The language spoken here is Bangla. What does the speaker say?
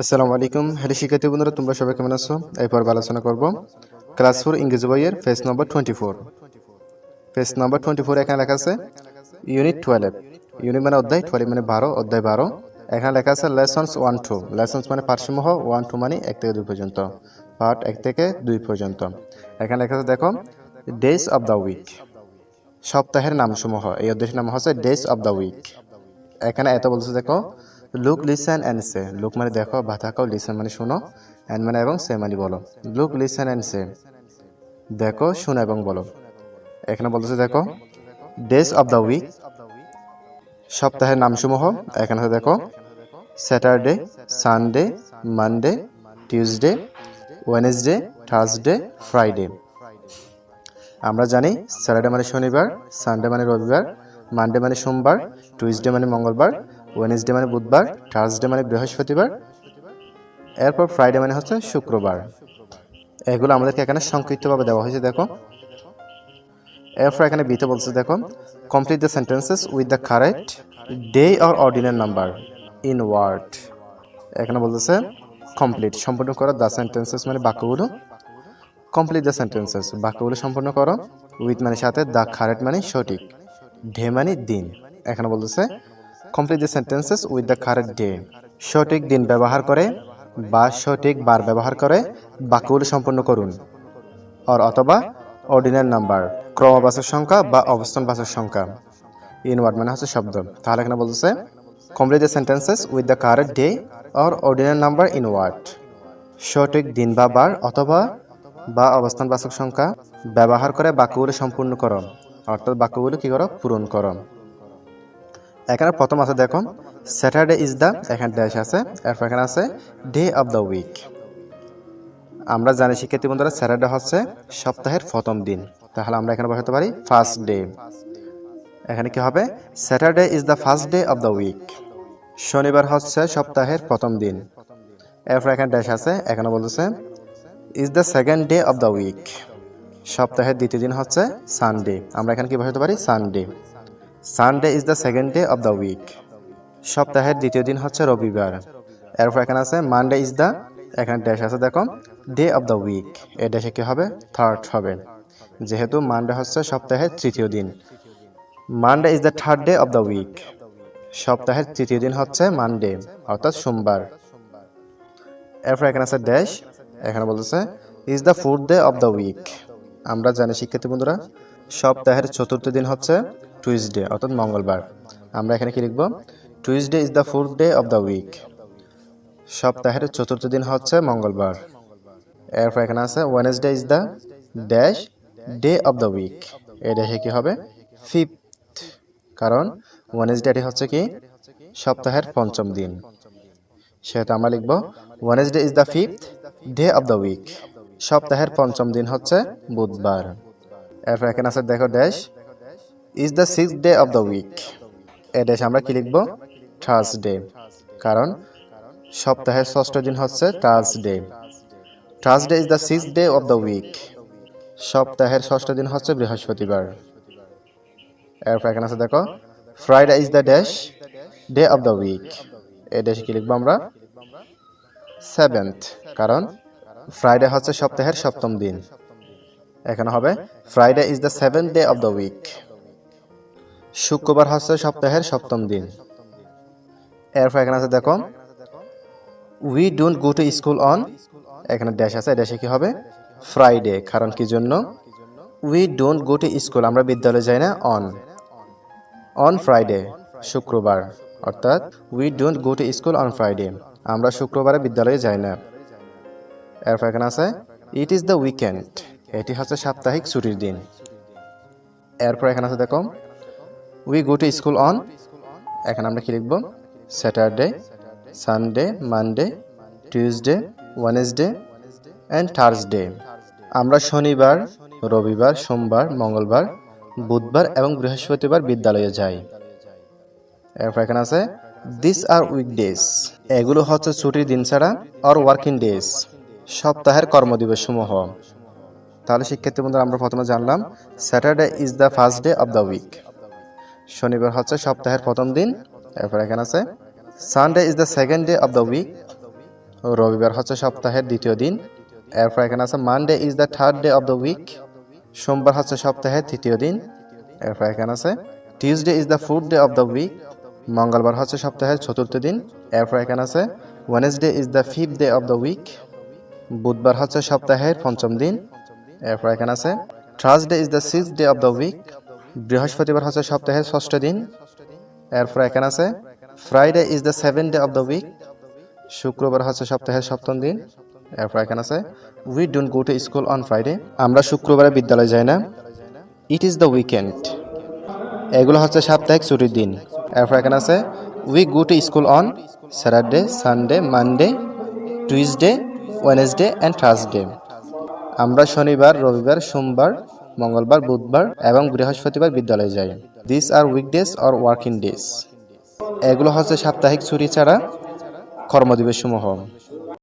আসসালামু আলাইকুম হ্যালো শিক্ষার্থী বন্ধুরা, তোমরা সবাই কেমন আছো? এই পর্বে আলোচনা করব ক্লাস ফোর ইংরেজি বইয়ের page number twenty four page number twenty four এখানে লেখা আছে ইউনিট টুয়েলভ ইউনিট মানে অধ্যায় টুয়েলভ মানে বারো, অধ্যায় বারো। এখানে লেখা আছে লেসন্স ওয়ান টু লেসন্স মানে পার্শ্বমহ ওয়ান টু মানে এক থেকে দুই পর্যন্ত। পার্ট এক থেকে দুই পর্যন্ত। এখানে লেখা আছে, দেখো ডেজ অফ দ্য উইক সপ্তাহের নামসমূহ। এই অধ্যায়ের নাম হচ্ছে ডেজ অফ দ্য উইক এখানে এত বলছে, দেখো look listen and say look মানে দেখো বা থাকো লিসেন মানে শোনো অ্যান্ড মানে এবং সে মানে বলো। লুক লিসেন অ্যান্ড সে দেখো, শোনো এবং বলো। এখানে বলতেছে, দেখো ডেজ অফ দ্য উইক সপ্তাহের নামসমূহ, এখানে দেখো Saturday Sunday Monday Tuesday Wednesday Thursday Friday আমরা জানি স্যাটারডে মানে শনিবার সানডে মানে রবিবার মানডে মানে সোমবার টুইসডে মানে মঙ্গলবার ওয়েনেসডে মানে বুধবার থার্সডে মানে বৃহস্পতিবার, এরপর ফ্রাইডে মানে হচ্ছে শুক্রবার। এগুলো আমাদেরকে এখানে সংক্ষিপ্তভাবে দেওয়া হয়েছে, দেখো। এরপর এখানে বিতে বলছে, দেখো complete the sentences with the correct day or ordinary number in word এখানে বলতেছে কমপ্লিট সম্পূর্ণ করো দ্য সেন্টেন্সেস মানে বাক্যগুলো। কমপ্লিট দ্য সেন্টেন্সেস বাক্যগুলো সম্পূর্ণ করো। উইথ মানে সাথে দ্য কারেক্ট মানে সঠিক। ডে মানে দিন। এখানে বলতেছে complete the sentences with the correct day সঠিক দিন ব্যবহার করে বা সঠিক বার ব্যবহার করে বাক্যগুলো সম্পূর্ণ করুন। আর অথবা অর্ডিনারি নাম্বার ক্রমবাচক সংখ্যা বা অবস্থানবাচক সংখ্যা। ইনওয়ার্ড মানে হচ্ছে শব্দ। তাহলে এখানে বলতেছে complete the sentences with the correct day or ordinal number in word সঠিক দিন বা বার অথবা বা অবস্থানবাচক সংখ্যা ব্যবহার করে বাক্যগুলো সম্পূর্ণ করো। অর্থাৎ বাক্যগুলো কী করো? পূরণ করো। এখানে প্রথম আছে দেখো স্যাটারডে ইজ দ্য এখানে ড্যাশ আছে, এরপর এখানে আছে ডে অফ দ্য উইক আমরা জানি শিক্ষার্থী বন্ধুরা স্যাটারডে হচ্ছে সপ্তাহের প্রথম দিন। তাহলে আমরা এখানে বসাতে পারি ফার্স্ট ডে এখানে কি হবে? Saturday is the first day of the week শনিবার হচ্ছে সপ্তাহের প্রথম দিন। এরপর এখানে ড্যাশ আছে, এখানে বলতেছে is the second day of the week সপ্তাহের দ্বিতীয় দিন হচ্ছে সানডে আমরা এখানে কি বসাতে পারি? Sunday Sunday is the second day of the week সপ্তাহের দ্বিতীয় দিন হচ্ছে রবিবার। এরপর এখানে আছে মানডে ইজ দ্য এখানে ড্যাশ আছে দেখো ডে অফ দ্য উইক এ ড্যাশে কি হবে? থার্ড হবে। যেহেতু মানডে হচ্ছে সপ্তাহের তৃতীয় দিন। Monday is the third day of the week সপ্তাহের তৃতীয় দিন হচ্ছে মানডে অর্থাৎ সোমবার। এরপর এখানে আছে ড্যাশ এখানে বলতেছে is the fourth day of the week আমরা জানি শিক্ষার্থী বন্ধুরা, সপ্তাহের চতুর্থ দিন হচ্ছে টুইসডে অর্থাৎ মঙ্গলবার। আমরা এখানে কি লিখব? Tuesday is the fourth day of the week সপ্তাহের চতুর্থ দিন হচ্ছে মঙ্গলবার। এরপর এখানে আছে Wednesday is the dash day of the week এই ড্যাশে কি হবে? ফিফথ কারণ ওয়েনেসডে হচ্ছে কি? সপ্তাহের পঞ্চম দিন। সেহেতু আমরা লিখব Wednesday is the fifth day of the week সপ্তাহের পঞ্চম দিন হচ্ছে বুধবার। এরপর এখানে আছে, দেখো dash is the six day of the week A dash আমরা কি লিখব? থার্সডে কারণ সপ্তাহের ষষ্ঠ দিন হচ্ছে Thursday Thursday is the six day of the week সপ্তাহের ষষ্ঠ দিন হচ্ছে বৃহস্পতিবার। এরপর এখানে আছে দেখো Friday is the dash day of the week A dash কি লিখব আমরা? সেভেন্থ কারণ ফ্রাইডে হচ্ছে সপ্তাহের সপ্তম দিন। এখানে হবে Friday is the seventh day of the week শুক্রবার হচ্ছে সপ্তাহের সপ্তম দিন। এরপর এখানে আছে, দেখো we don't go to school on এখানে ড্যাশ আছে ড্যাশে কি হবে? ফ্রাইডে কারণ কি জন্য? We don't go to school আমরা বিদ্যালয়ে যাই না অন অন ফ্রাইডে শুক্রবার, অর্থাৎ we don't go to school on Friday আমরা শুক্রবারে বিদ্যালয়ে যাই না। এরপর এখানে আছে ইট ইজ দ্য উইকেন্ড এটি হচ্ছে সাপ্তাহিক ছুটির দিন। এরপর এখানে আছে, দেখো we go to school on এখানে আমরা কি লিখব? Saturday Sunday Monday Tuesday Wednesday and Thursday আমরা শনিবার, রবিবার, সোমবার, মঙ্গলবার, বুধবার এবং বৃহস্পতিবার বিদ্যালয়ে যাই। এরপর এখানে আছে দিস আর উইকডেজ এগুলো হচ্ছে ছুটির দিন ছাড়া আর ওয়ার্কিং ডেজ সপ্তাহের কর্মদিবস সমূহ তাহলে শিক্ষার্থী বন্ধুরা, আমরা প্রথমে জানলাম Saturday is the first day of the week শনিবার হচ্ছে সপ্তাহের প্রথম দিন। এরপর এখানে আছে Sunday is the second day of the week রবিবার হচ্ছে সপ্তাহের দ্বিতীয় দিন। এরপর এখানে আছে Monday is the third day of the week সোমবার হচ্ছে সপ্তাহের তৃতীয় দিন। এরপর এখানে আছে Tuesday is the fourth day of the week মঙ্গলবার হচ্ছে সপ্তাহের চতুর্থ দিন। এরপর এখানে আছে Wednesday is the fifth day of the week বুধবার হচ্ছে সপ্তাহের পঞ্চম দিন। এরপর এখানে আছে Thursday is the six day of the week বৃহস্পতিবার হচ্ছে সপ্তাহের ষষ্ঠ দিন। এরপর এখানে আছে Friday is the seven day of the week শুক্রবার হচ্ছে সপ্তাহের সপ্তম দিন। এরপর এখানে আছে we don't go to school on Friday আমরা শুক্রবারে বিদ্যালয় যাই না। ইট ইজ দ্য উইকেন্ড এগুলো হচ্ছে সাপ্তাহিক ছুটির দিন। এরপর এখানে আছে we go to school on Saturday Sunday Monday Tuesday Wednesday and Thursday আমরা শনিবার, রবিবার, সোমবার মঙ্গলবার, বুধবার এবং বৃহস্পতিবার বিদ্যালয়ে যায়। This are weekdays or working days এগুলো হচ্ছে সাপ্তাহিক ছুটি ছাড়া কর্মদিবস সমূহ